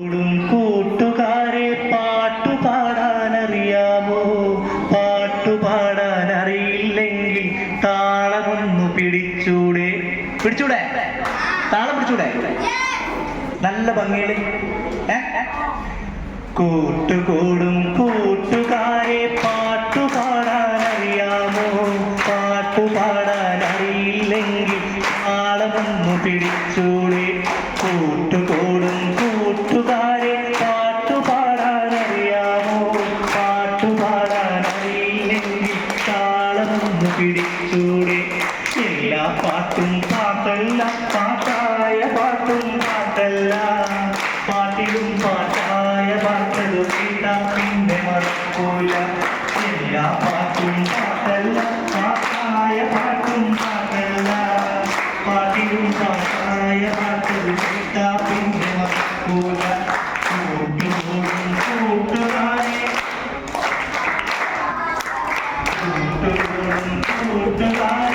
കൂടും കൂട്ടുകാരെ പാട്ടു പാടാനറിയാമോ? പാട്ടു പാടാൻ അറിയില്ലെങ്കിൽ താളമൊന്നു പിടിച്ചൂടെ. പിടിച്ചൂടെ? താളം പിടിച്ചൂടെ? നല്ല ഭംഗിയിൽ? കൂട്ടുകൂടും കൂട്ടുകാരെ പാട്ടു പാടാനറിയാമോ? പാട്ടു പാടാൻ അറിയില്ലെങ്കിൽ താളമൊന്നു പിടിച്ചൂടെ. കൂട്ടുകൂടും പാട്ടും പാട്ടല്ല പാട്ടായ പാട്ടും പാട്ടല്ല പാട്ടിലും പാട്ടായ പാട്ടതു കേട്ടാ പിന്നെ മറക്കൂല എല്ലാ പാട്ടും പാട്ടല്ല പാട്ടായ പാട്ടും പാട്ടല്ല പാട്ടിലും പാട്ടായ പാട്ടതു കേട്ടാ പിന്നെ മറക്കൂല കൂട്ടുകൂടും കൂട്ടുകാരെ കൂട്ടുകൂടും കൂട്ടുകാരെ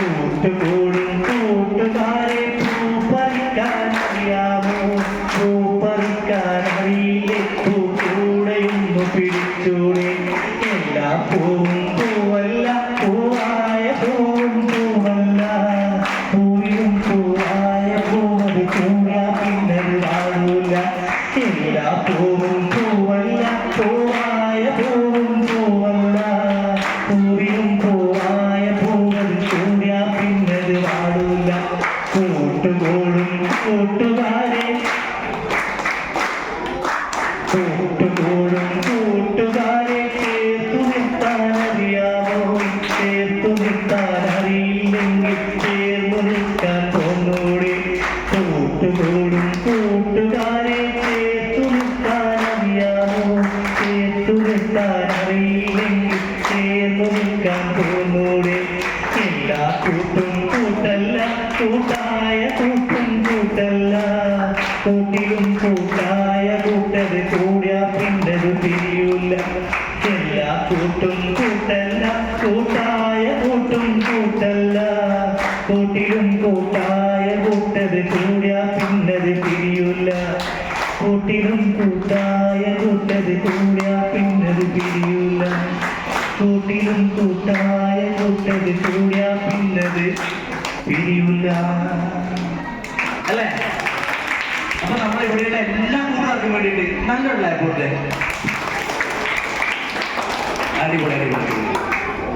കൂട്ടുകൂടും കൂട്ടുകാരെ പൂപ്പറിക്കാനറിയാമോ? പൂപ്പറിക്കാനറിയില്ലേ? പൂക്കൂടെയൊന്നു പിടിച്ചൂടെ. എല്ലാ പൂവും പൂവല്ല പൂവായ പൂവും പൂവല്ല പൂവിലും പൂവായ പൂവത് കൂടാ പിന്നത് കൂട്ടുകൂടും കൂട്ടുകാരെ. കൂട്ടുകൂടും കൂട്ടുകാരെ ചേർത്തു നിർത്താനറിയാമോ ചേർത്തു നിർത്താനറിയില്ലെങ്കിൽ ചേർന്നു കൂട്ടിലും കൂട്ടായ കൂട്ടത് കൂടാ പിന്നത് പിരിയൂല എല്ലാ കൂട്ടും കൂട്ടല്ല കൂട്ടായ കൂട്ടും കൂട്ടല്ല. കൂട്ടിലും കൂട്ടായ കൂട്ടത് കൂടാ പിന്നത് പിരിയൂല കൂട്ടിലും കൂട്ടായ കൂട്ടത് കൂടിയാ പിന്നത് പിരിയൂല കൂട്ടിലും കൂട്ടായ കൂട്ടത് കൂടാ പിന്നത് പിരിയൂല അല്ലേ? അപ്പൊ നമ്മൾ ഇവിടെയുള്ള എല്ലാ കൂട്ടുകാർക്കും വേണ്ടിയിട്ട് നല്ലൊരു ലാപ്പോട്ട് അടിപൊളി അടിപൊളി.